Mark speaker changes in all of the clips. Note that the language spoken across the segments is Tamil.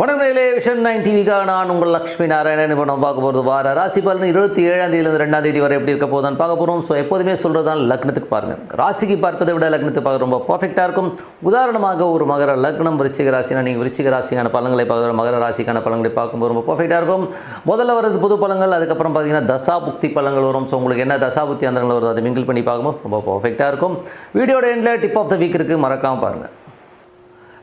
Speaker 1: வணக்கங்களே விஷன் நைன் டிவிக்காக நான் உங்கள் லக்ஷ்மி நாராயணன். இப்போ நம்ம பார்க்க போகிறது வார ராசி பலன் இருபத்தி ஏழாம் தேதியிலிருந்து ரெண்டாம் தேதி வரை எப்படி இருக்க போதான் பார்க்க போகிறோம் ஸோ எப்போதுமே சொல்கிறது தான் லக்னத்துக்கு பாருங்கள் ராசிக்கு பார்ப்பதை விட லக்னத்துக்கு பார்க்க ரொம்ப பர்ஃபெக்டாக இருக்கும். உதாரணமாக ஒரு மகர லக்னம் விருச்சிக ராசினா நீங்கள் விருச்சிக ராசிக்கான பழங்களை பார்க்குற மகர ராசிக்கான பழங்களை பார்க்கும்போது ரொம்ப பர்ஃபெக்டாக இருக்கும். முதல்ல வரது புது பழங்கள் அதுக்கப்புறம் பார்த்தீங்கன்னா தசா புக்தி பழங்கள் வரும். ஸோ உங்களுக்கு என்ன தசா புக்தி அந்தங்கள் வருது அதை மிங்கிள் பண்ணி பார்க்கும்போது ரொம்ப பர்ஃபெக்டாக இருக்கும். வீடியோட எண்டில் டிப் ஆஃப் த வீக் இருக்குது மறக்காமல் பாருங்கள்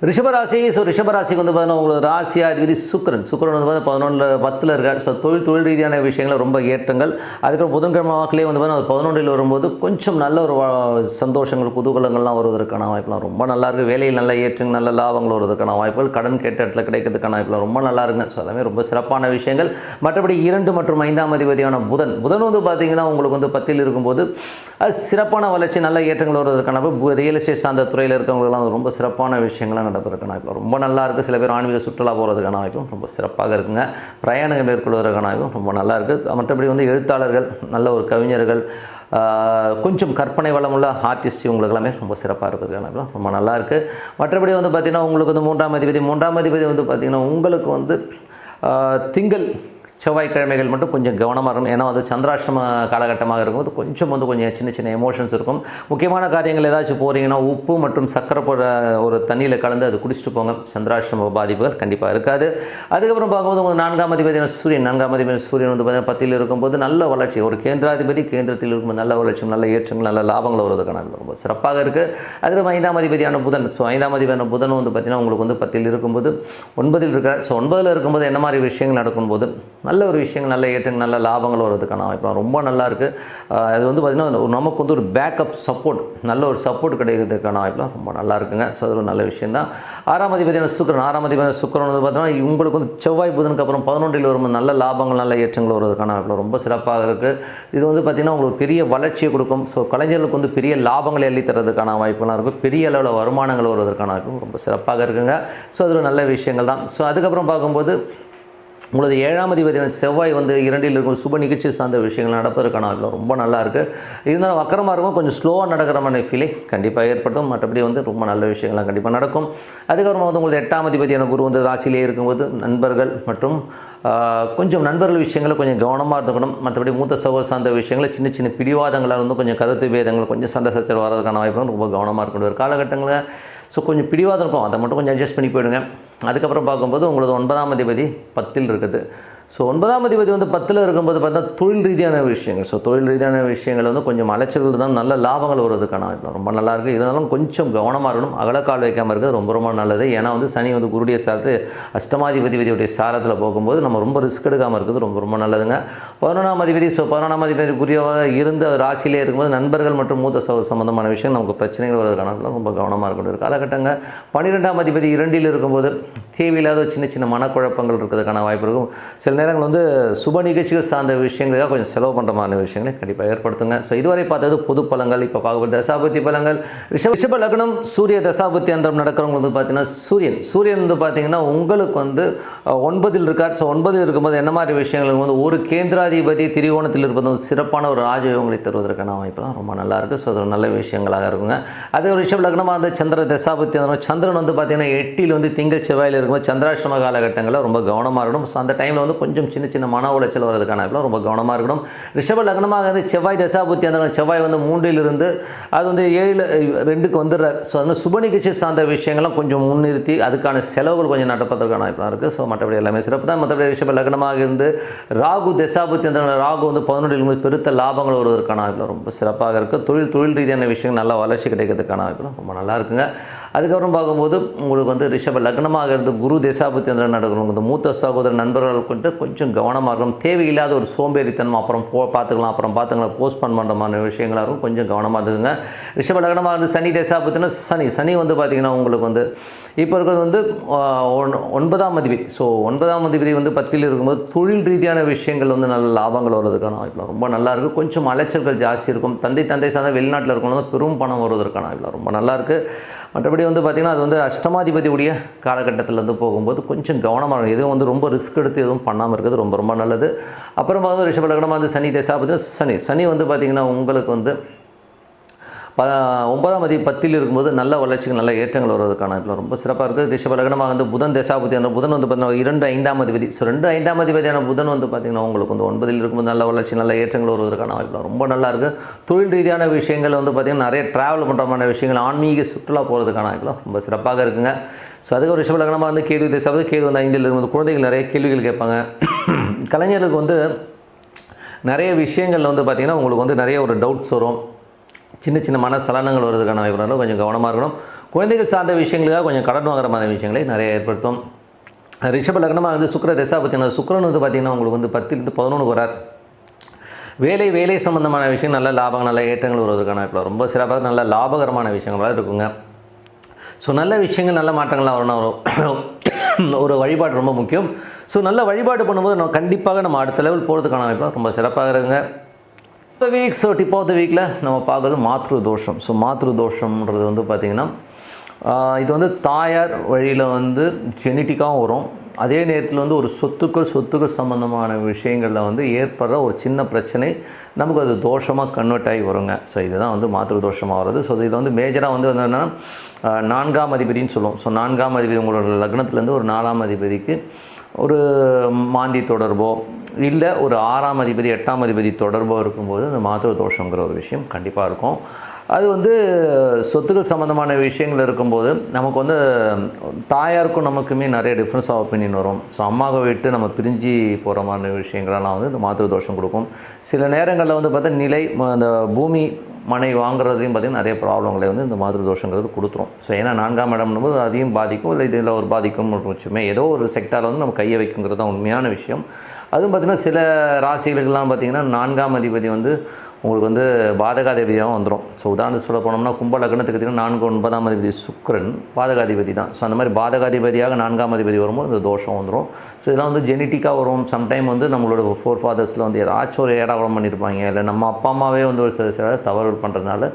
Speaker 1: ரிஷபராசி ஸோ ரிஷபராசிக்கு வந்து பார்த்தீங்கன்னா உங்களுக்கு ராசியாதிபதி சுக்கரன். சுக்கிரன் வந்து பார்த்தீங்கன்னா பதினொன்றில் பத்தில் இருக்கார். ஸோ தொழில் தொழில் ரீதியான விஷயங்கள் ரொம்ப ஏற்றங்கள். அதுக்கப்புறம் புதன்கிழமை வாக்கிலே வந்து பார்த்தீங்கன்னா பதினொன்றில் வரும்போது கொஞ்சம் நல்ல ஒரு வா- சந்தோஷங்கள் குதூகலங்கள்லாம் வருவதற்கான வாய்ப்புலாம் ரொம்ப நல்லா இருக்குது வேலையில் நல்ல ஏற்றங்கள் நல்ல லாபங்கள் வருவதற்கான வாய்ப்புகள் கடன் கேட்ட இடத்துல கிடைக்கிறதுக்கான வாய்ப்புலாம் ரொம்ப நல்லா இருக்குங்க. ஸோ எல்லாமே ரொம்ப சிறப்பான விஷயங்கள். மற்றபடி இரண்டு மற்றும் ஐந்தாம் அதிபதியான புதன். புதன் வந்து பார்த்தீங்கன்னா உங்களுக்கு வந்து பத்தில் இருக்கும்போது அது சிறப்பான வளர்ச்சி நல்ல ஏற்றங்கள் வருவதற்கான ரியல் எஸ்டேட் சார்ந்த துறையில் இருக்கிறவங்களுக்குலாம் ரொம்ப சிறப்பான விஷயங்கள்லாம் நடப்பதற்கான வாய்ப்பு ரொம்ப நல்லா இருக்குது சில பேர் ஆன்மீக சுற்றுலா போகிறதுக்கான வாய்ப்பும் ரொம்ப சிறப்பாக இருக்குங்க. பிரயாணங்கள் மேற்கொள்வதற்கான வாய்ப்பும் ரொம்ப நல்லா இருக்குது மற்றபடி வந்து எழுத்தாளர்கள் நல்ல ஒரு கவிஞர்கள் கொஞ்சம் கற்பனை வளமுள்ள ஆர்டிஸ்ட் இவங்களுக்கு எல்லாமே ரொம்ப சிறப்பாக இருக்கிறதுக்கான ரொம்ப நல்லா இருக்குது மற்றபடி வந்து பார்த்திங்கன்னா உங்களுக்கு வந்து மூன்றாம் அதிபதி மூன்றாம் அதிபதி வந்து பார்த்திங்கன்னா உங்களுக்கு வந்து திங்கள் செவ்வாய்க்கிழமைகள் மட்டும் கொஞ்சம் கவனமாக இருக்கும் ஏன்னா வந்து சந்திராஷ்டம காலகட்டமாக இருக்கும்போது கொஞ்சம் வந்து கொஞ்சம் சின்ன சின்ன எமோஷன்ஸ் இருக்கும். முக்கியமான காரியங்கள் ஏதாச்சும் போகிறீங்கன்னா உப்பு மற்றும் சக்கரை போட ஒரு தண்ணியில் கலந்து அது குடிச்சிட்டு போங்க. சந்திராஷ்டம பாதிப்புகள் கண்டிப்பாக இருக்காது. அதுக்கப்புறம் பார்க்கும்போது உங்கள் நான்காம் அதிபதி சூரியன் நான்காம் அதிபதி சூரியன் வந்து பார்த்தீங்கன்னா பத்தில் இருக்கும்போது நல்ல வளர்ச்சி. ஒரு கேந்திராதிபதி கேந்திரத்தில் இருக்கும்போது நல்ல வளர்ச்சி நல்ல ஏற்றங்கள் நல்ல லாபங்கள் வருவதற்கான ரொம்ப சிறப்பாக இருக்குது அதுக்கப்புறம் ஐந்தாம் அதிபதியான புதன். ஸோ ஐந்தாம் அதிபதியான புதன் வந்து பார்த்திங்கன்னா உங்களுக்கு வந்து பத்தில் இருக்கும்போது ஒன்பதில் இருக்கிற ஸோ ஒன்பதில் இருக்கும்போது என்ன மாதிரி விஷயங்கள் நடக்கும்போது நல்ல ஒரு விஷயங்கள் நல்ல ஏற்றங்கள் நல்ல லாபங்கள் வர்றதுக்கான வாய்ப்பு. ரொம்ப நல்லா இருக்குது அது வந்து பார்த்திங்கன்னா ஒரு நமக்கு வந்து ஒரு பேக்கப் சப்போர்ட் நல்ல ஒரு சப்போர்ட் கிடைக்கிறதுக்கான வாய்ப்புலாம் ரொம்ப நல்லா இருக்குங்க. ஸோ அது ஒரு நல்ல விஷயம் தான். ஆறாம் அதிபதியான சுக்கரன் ஆறாம் அதிபதியான சுக்கரன் வந்து பார்த்தீங்கன்னா உங்களுக்கு வந்து செவ்வாய் புதனுக்கு அப்புறம் பதினொன்றில் வரும்போது நல்ல லாபங்கள் நல்ல ஏற்றங்கள் வருவதற்கான வாய்ப்பு ரொம்ப சிறப்பாக இருக்குது இது வந்து பார்த்திங்கன்னா உங்களுக்கு பெரிய வளர்ச்சியை கொடுக்கும். ஸோ கலைஞர்களுக்கு வந்து பெரிய லாபங்களை அள்ளி தரதுக்கான வாய்ப்புலாம் இருக்கும் பெரிய அளவில் வருமானங்கள் வருவதற்கான வாய்ப்பும் ரொம்ப சிறப்பாக இருக்குங்க. ஸோ அதில் நல்ல விஷயங்கள் தான். ஸோ அதுக்கப்புறம் பார்க்கும்போது உங்களது ஏழாம் அதிபதியான செவ்வாய் வந்து இரண்டில் இருக்கும் சுப நிகழ்ச்சி சார்ந்த விஷயங்கள் நடப்பதற்கான ரொம்ப நல்லா இருக்குது இருந்தாலும் வக்கரமாக இருக்கும் கொஞ்சம் ஸ்லோவாக நடக்கிற மாதிரி ஃபீலை கண்டிப்பாக ஏற்படுத்தும். மற்றபடி வந்து ரொம்ப நல்ல விஷயங்கள்லாம் கண்டிப்பாக நடக்கும். அதுக்கப்புறமா வந்து உங்களது எட்டாம் அதிபதியான குரு வந்து ராசியிலே இருக்கும்போது நண்பர்கள் மற்றும் கொஞ்சம் நண்பர்கள் விஷயங்களை கொஞ்சம் கவனமாக இருக்கணும் மற்றபடி மூத்த சகோதர சார்ந்த விஷயங்களை சின்ன சின்ன பிடிவாதங்களாக வந்து கொஞ்சம் கருத்து பேதங்கள் கொஞ்சம் சண்டை சச்சரவு வரதுக்கான வாய்ப்பு ரொம்ப கவனமாக இருக்கணும். ஒரு காலகட்டங்களில் ஸோ கொஞ்சம் பிடிவாதம் இருக்கும். அதை மட்டும் கொஞ்சம் அட்ஜஸ்ட் பண்ணி போயிடுங்க. அதுக்கப்புறம் பார்க்கும்போது உங்களது ஒன்பதாம் அதிபதி பத்தில் இருக்குது. ஸோ ஒன்பதாம் அதிபதி வந்து பத்தில் இருக்கும்போது பார்த்தா தொழில் ரீதியான விஷயங்கள். ஸோ தொழில் ரீதியான விஷயங்கள் வந்து கொஞ்சம் அலைச்சல்கள் தான் நல்ல லாபங்கள் வருவதுக்கான வாய்ப்பு. ரொம்ப நல்லா இருக்குது இருந்தாலும் கொஞ்சம் கவனமாக இருக்கணும். அகலக்கால் வைக்காமல் இருக்கிறது ரொம்ப ரொம்ப நல்லது. ஏன்னா வந்து சனி வந்து குருடைய சாரத்து அஷ்டமாதிபதிபதியுடைய சாரத்தில் போகும்போது நம்ம ரொம்ப ரிஸ்க் எடுக்காமல் இருக்கிறது ரொம்ப ரொம்ப நல்லதுங்க. பதினொன்றாம் அதிபதி ஸோ பதினொன்றாம் அதிபதிக்குரியவாக இருந்த இருந்து ராசியிலே இருக்கும்போது நண்பர்கள் மற்றும் மூத்த சகோதர சம்பந்தமான விஷயம் நமக்கு பிரச்சனைகள் வருவதற்கான ரொம்ப கவனமாக இருக்கணும். ஒரு காலகட்டங்க. பன்னிரெண்டாம் அதிபதி இரண்டில் இருக்கும்போது தேவையில்லாத சின்ன சின்ன மனக்குழப்பங்கள் இருக்கிறதுக்கான வாய்ப்பு இருக்கும். சில நேரங்கள் வந்து சுப நிகழ்ச்சிகள் சார்ந்த விஷயங்களுக்காக கொஞ்சம் செலவு பண்ணுற மாதிரி விஷயங்களை கண்டிப்பாக ஏற்படுத்துங்க. ஸோ இதுவரை பார்த்தது பொது பழங்கள் இப்போ பார்க்க தசாபதி பலங்கள். ரிஷப ரிஷப லக்னம் சூரிய தசாபத்தி அந்தரம் நடக்கிறவங்க வந்து பார்த்தீங்கன்னா சூரியன். சூரியன் வந்து பார்த்தீங்கன்னா உங்களுக்கு வந்து ஒன்பதில் இருக்கார். ஸோ ஒன்பதில் இருக்கும்போது என்ன மாதிரி விஷயங்கள்? வந்து ஒரு கேந்திராதிபதி திரிகோணத்தில் இருப்பது வந்து சிறப்பான ஒரு ராஜயோகங்களை தருவதற்கான வாய்ப்பெல்லாம் ரொம்ப நல்லா இருக்குது ஸோ அது ஒரு நல்ல விஷயங்களாக இருக்குங்க. அதே ஒரு ரிஷப லக்னமாக வந்து சந்திர தசாபத்தி அந்த சந்திரன் வந்து பார்த்தீங்கன்னா எட்டில் வந்து திங்கள் செவ்வாயில் இருக்கும்போது சந்திராஷ்டம காலகட்டங்களில் ரொம்ப கவனமாக இருக்கணும். ஸோ அந்த டைமில் வந்து கொஞ்சம் சின்ன சின்ன மன உளைச்சல் வரதுக்கான வாய்ப்புலாம் ரொம்ப கவனமாக இருக்கணும். ரிஷப லக்னமாக வந்து செவ்வாய் தசாபுத்தி அந்த செவ்வாய் வந்து மூன்றில் இருந்து அது வந்து ஏழு ரெண்டுக்கு வந்துடுறார். ஸோ அதனால் சுப நிகழ்ச்சி சார்ந்த விஷயங்கள்லாம் கொஞ்சம் முன்னிறுத்தி அதுக்கான செலவுகள் கொஞ்சம் நடப்பதற்கான வாய்ப்புலாம் இருக்குது ஸோ மற்றபடி எல்லாமே சிறப்பு தான். மற்றபடி ரிஷப லக்னமாக இருந்து ராகு தசாபுத்தி அந்த ராகு வந்து பதினொன்றிலிருந்து பெருத்த லாபங்கள் வருவதற்கான வாய்ப்புலாம் ரொம்ப சிறப்பாக இருக்குது தொழில் தொழில் ரீதியான விஷயங்கள் நல்லா வளர்ச்சி கிடைக்கிறதுக்கான வாய்ப்புலாம் ரொம்ப நல்லா இருக்குங்க. அதுக்கப்புறம் பார்க்கும்போது உங்களுக்கு வந்து ரிஷப லக்னமாக இருந்து குரு தேசாபத்தி அந்த நடக்கணும் இந்த மூத்த சகோதர நண்பர்கள் கொண்டு கொஞ்சம் கவனமாக இருக்கணும். தேவையில்லாத ஒரு சோம்பேறித்தனம் அப்புறம் போ பார்த்துக்கலாம் அப்புறம் பார்த்துக்கலாம் போஸ்ட்போன் பண்ணுற மாதிரி விஷயங்களாக இருக்கும் கொஞ்சம் கவனமாக இருக்குங்க ரிஷப லக்னமாக இருந்து சனி தேசாபத்தினா சனி சனி வந்து பார்த்திங்கன்னா உங்களுக்கு வந்து இப்போ இருக்கிறது வந்து ஒன்- ஒன்பதாம் அதிபதி. ஸோ ஒன்பதாம் அதிபதி வந்து பத்தில் இருக்கும்போது தொழில் ரீதியான விஷயங்கள் வந்து நல்ல லாபங்கள் வர்றதுக்கான வாய்ப்பில் ரொம்ப நல்லா இருக்குது கொஞ்சம் அலைச்சல்கள் ஜாஸ்தி இருக்கும். தந்தை தந்தை சார்ந்த வெளிநாட்டில் இருக்கணும் பெரும் பணம் வருவதற்கான வாய்ப்பில் ரொம்ப நல்லாயிருக்கு மற்றபடி வந்து பார்த்திங்கன்னா அது வந்து அஷ்டமாதிபதியுடைய காலகட்டத்தில் வந்து போகும்போது கொஞ்சம் கவனமாக இருக்கும் எதுவும் வந்து ரொம்ப ரிஸ்க் எடுத்து எதுவும் பண்ணாமல் இருக்கிறது ரொம்ப ரொம்ப நல்லது. அப்புறம் பார்த்து ஒரு வந்து சனி தேசாபதி சனி. சனி வந்து பார்த்திங்கன்னா உங்களுக்கு வந்து ப ஒன்பதாம் அதிபதி பத்தில் இருக்கும்போது நல்ல வளர்ச்சிக்கு நல்ல ஏற்றங்கள் வருவதற்கான இப்போ ரொம்ப சிறப்பாக இருக்குது. ரிஷப லக்னமாக வந்து புதன் தசாபதியான புதன் வந்து பார்த்தீங்கன்னா இரண்டு ஐந்தாம் அதிபதி. ஸோ ரெண்டு ஐந்தாம் அதிபதியான புதன் வந்து பார்த்திங்கன்னா உங்களுக்கு வந்து ஒன்பதில் இருக்கும்போது நல்ல வளர்ச்சி நல்ல ஏற்றங்கள் வருவதற்கான வாய்ப்பு ரொம்ப நல்லா இருக்குது. தொழில் ரீதியான விஷயங்கள் வந்து பார்த்திங்கன்னா நிறைய ட்ராவல் பண்ணுறமான விஷயங்கள் ஆன்மீக சுற்றுலா போகிறதுக்கான வாய்ப்புலாம் ரொம்ப சிறப்பாக இருக்குங்க. ஸோ அதுக்கு ஒரு ரிஷப லக்னமாக வந்து கேது தசாபதி கேது வந்து ஐந்தில் இருக்கும்போது குழந்தைகள் நிறைய கேள்விகள் கேட்பாங்க. கலைஞர்களுக்கு வந்து நிறைய விஷயங்கள்ல வந்து பார்த்திங்கன்னா உங்களுக்கு வந்து நிறைய ஒரு டவுட்ஸ் வரும். சின்ன சின்ன மன சலனங்கள் வருவதற்கான வாய்ப்புகளும் கொஞ்சம் கவனமாக இருக்கணும். குழந்தைகள் சார்ந்த விஷயங்களுக்காக கொஞ்சம் கடன் வாங்குற மாதிரி விஷயங்களை நிறைய ஏற்படுத்தும். ரிஷப லக்னமாக வந்து சுக்கர திசா பார்த்தீங்கன்னா சுக்கரன் வந்து பார்த்திங்கன்னா உங்களுக்கு வந்து பத்திலிருந்து பதினொன்று வரார் வேலை வேலை சம்பந்தமான விஷயம் நல்ல லாபம் நல்ல ஏற்றங்கள் வருவதற்கான வாய்ப்பு ரொம்ப சிறப்பாக நல்ல லாபகரமான விஷயங்களாக இருக்குங்க. ஸோ நல்ல விஷயங்கள் நல்ல மாற்றங்கள்லாம் வரணும் ஒரு- ஒரு வழிபாடு ரொம்ப முக்கியம். ஸோ நல்ல வழிபாடு பண்ணும்போது நம்ம கண்டிப்பாக நம்ம அடுத்த லெவல் போகிறதுக்கான வாய்ப்புலாம் ரொம்ப சிறப்பாக இருக்குங்க. இந்த week so tip of the வீக்கில் நம்ம பார்க்குறது மாத்ரு தோஷம் ஸோ மாத்ரு தோஷம்ன்றது வந்து பார்த்திங்கன்னா இது வந்து தாயார் வழியில் வந்து ஜெனட்டிக்காகவும் வரும். அதே நேரத்தில் வந்து ஒரு சொத்துக்கள் சொத்துக்கள் சம்மந்தமான விஷயங்களில் வந்து ஏற்படுற ஒரு சின்ன பிரச்சனை நமக்கு அது தோஷமாக கன்வெர்ட் ஆகி வருங்க. ஸோ இதுதான் வந்து மாத்திரு தோஷமாக வருது ஸோ இதில் வந்து மேஜராக வந்து என்னென்னா நான்காம் அதிபதின்னு சொல்லுவோம். ஸோ நான்காம் அதிபதி உங்களோட லக்னத்துலேருந்து ஒரு நாலாம் அதிபதிக்கு ஒரு மாந்தி தொடர்போ இல்லை ஒரு ஆறாம் அதிபதி எட்டாம் அதிபதி தொடர்போ இருக்கும்போது அந்த மாத்திர தோஷங்கிற ஒரு விஷயம் கண்டிப்பாக இருக்கும். அது வந்து சொத்துக்கள் சம்மந்தமான விஷயங்கள் இருக்கும்போது நமக்கு வந்து தாயாருக்கும் நமக்குமே நிறைய டிஃப்ரென்ஸ் ஆஃப் ஒப்பீனியன் வரும். ஸோ அம்மாவை விட்டு நம்ம பிரிஞ்சு போகிற மாதிரி விஷயங்களெல்லாம் வந்து இந்த மாத்திரை தோஷம் கொடுக்கும். சில நேரங்களில் வந்து பார்த்தா நிலை ம- அந்த பூமி மனை வாங்குறதையும் பார்த்திங்கன்னா நிறைய ப்ராப்ளங்களை வந்து இந்த மாதிரி தோஷங்கிறது கொடுத்துரும். ஸோ ஏன்னா நான்காம் இடம்னும் போது அதையும் பாதிக்கும் இல்லை இதில் ஒரு பாதிக்கும் ஒரு வச்சுமே ஏதோ ஒரு செக்டாரில் வந்து நம்ம கையை வைக்குங்கிறது தான் உண்மையான விஷயம். அதுவும் பார்த்திங்கன்னா சில ராசிகளுக்கெல்லாம் பார்த்திங்கன்னா நான்காம் அதிபதி வந்து உங்களுக்கு வந்து பாதகாதிபதியாகவும் வந்துடும் ஸோ உதாரணத்துக்கு சொல்ல போனோம்னா கும்ப லக்னத்துக்கு பார்த்தீங்கன்னா நான்கு ஒன்பதாம் அதிபதி சுக்ரன் பாதகாதிபதி தான். ஸோ அந்த மாதிரி பாதகாதிபதியாக நான்காம் அதிபதி வரும்போது இந்த தோஷம் வந்துடும் ஸோ இதெல்லாம் வந்து ஜெனட்டிக்காக வரும். சம்டைம் வந்து நம்மளோட ஃபோர் ஃபாதர்ஸில் வந்து ஏதாச்சும் ஒரு ஏடாவளம் பண்ணியிருப்பாங்க இல்லை நம்ம அப்பா அம்மாவே வந்து ஒரு சில சில தவறு பண்ணுறதுனால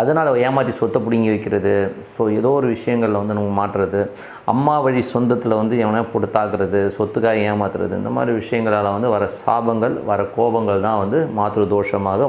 Speaker 1: அதனால் ஏமாற்றி சொத்தை பிடுங்கி வைக்கிறது. ஸோ ஏதோ ஒரு விஷயங்களில் வந்து நம்ம மாற்றுறது. அம்மா வழி சொந்தத்தில் வந்து எவனா போட்டு தாக்குறது சொத்துக்காக ஏமாத்துறது. இந்த மாதிரி விஷயங்களால் வந்து வர சாபங்கள் வர கோபங்கள் தான் வந்து மாத்திரு தோஷமாக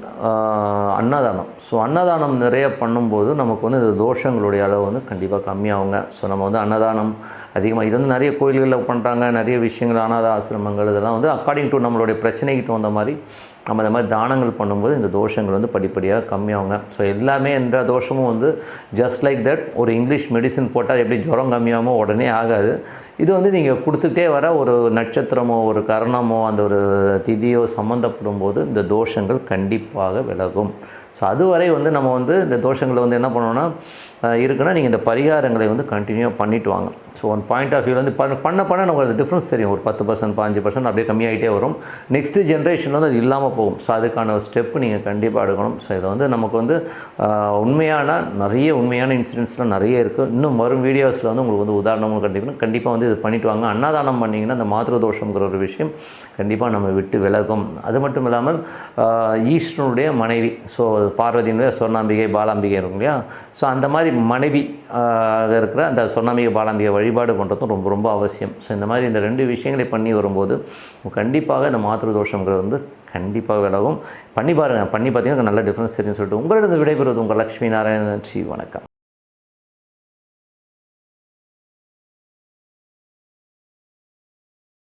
Speaker 1: அன்னதானம். ஸோ அன்னதானம் நிறைய பண்ணும்போது நமக்கு வந்து இந்த தோஷங்களுடைய அளவு வந்து கண்டிப்பாக கம்மியாகுங்க. ஸோ நம்ம வந்து அன்னதானம் அதிகமாக இது வந்து நிறைய கோயில்களில் பண்ணுறாங்க நிறைய விஷயங்கள் அனாத ஆசிரமங்கள் இதெல்லாம் வந்து அக்கார்டிங் டு நம்மளுடைய பிரச்சனைக்கு தகுந்த மாதிரி நம்ம இந்த மாதிரி தானங்கள் பண்ணும்போது இந்த தோஷங்கள் வந்து படிப்படியாக கம்மியாகுங்க. ஸோ எல்லாமே எந்த தோஷமும் வந்து ஜஸ்ட் லைக் தட் ஒரு இங்கிலீஷ் மெடிசின் போட்டால் எப்படி ஜுரம் கம்மியாகுமோ உடனே ஆகாது. இது வந்து நீங்கள் கொடுத்துட்டே வர ஒரு நட்சத்திரமோ ஒரு கரணமோ அந்த ஒரு திதியோ சம்மந்தப்படும் போது இந்த தோஷங்கள் கண்டிப்பாக விலகும். ஸோ அதுவரை வந்து நம்ம வந்து இந்த தோஷங்களை வந்து என்ன பண்ணோன்னா இருக்குன்னா நீங்கள் இந்த பரிகாரங்களை வந்து கண்டினியூ பண்ணிட்டு வாங்க. So one point of view வந்து பண்ண பண்ண பண்ண நமக்கு அது டிஃப்ரென்ஸ் தெரியும். ஒரு பத்து பர்சன்ட் பாஞ்சு பர்சன்ட் அப்படியே கம்மியாகிட்டே வரும். நெக்ஸ்ட்டு ஜென்ரேஷன் வந்து அது இல்லாமல் போகும். ஸோ அதுக்கான ஸ்டெப் நீங்கள் கண்டிப்பாக எடுக்கணும். ஸோ இதை வந்து நமக்கு வந்து உண்மையான நிறைய உண்மையான இன்சிடென்ட்ஸ்லாம் நிறைய இருக்குது இன்னும் வரும் வீடியோஸில் வந்து உங்களுக்கு வந்து உதாரணமும் கண்டிப்பாக கண்டிப்பாக வந்து இது பண்ணிட்டு வாங்க. அன்னதானம் பண்ணிங்கன்னா அந்த மாத்திரு தோஷங்கிற ஒரு விஷயம் கண்டிப்பாக நம்ம விட்டு விலகும். அது மட்டும் இல்லாமல் ஆஹ், ஈஸ்வரனுடைய மனைவி. ஸோ பார்வதியினுடைய சொர்ணாம்பிகை பாலாம்பிகை இருக்கும் இல்லையா? ஸோ அந்த மாதிரி மனைவி இருக்கிற அந்த சொர்ணாம்பிகை பாலாம்பிகை வழி வழிபாடு பண்ணுறதும் ரொம்ப ரொம்ப அவசியம். ஸோ இந்த மாதிரி இந்த ரெண்டு விஷயங்களை பண்ணி வரும்போது கண்டிப்பாக இந்த மாத்திரு தோஷங்கிறது வந்து கண்டிப்பாக விலகும். பண்ணி பாருங்கள் பண்ணி பார்த்தீங்கன்னா நல்ல டிஃப்ரென்ஸ் தெரியும் சொல்லிட்டு உங்களிடம் விடைபெறுவது உங்கள் லக்ஷ்மி நாராயணன். ஸ்ரீ வணக்கம்.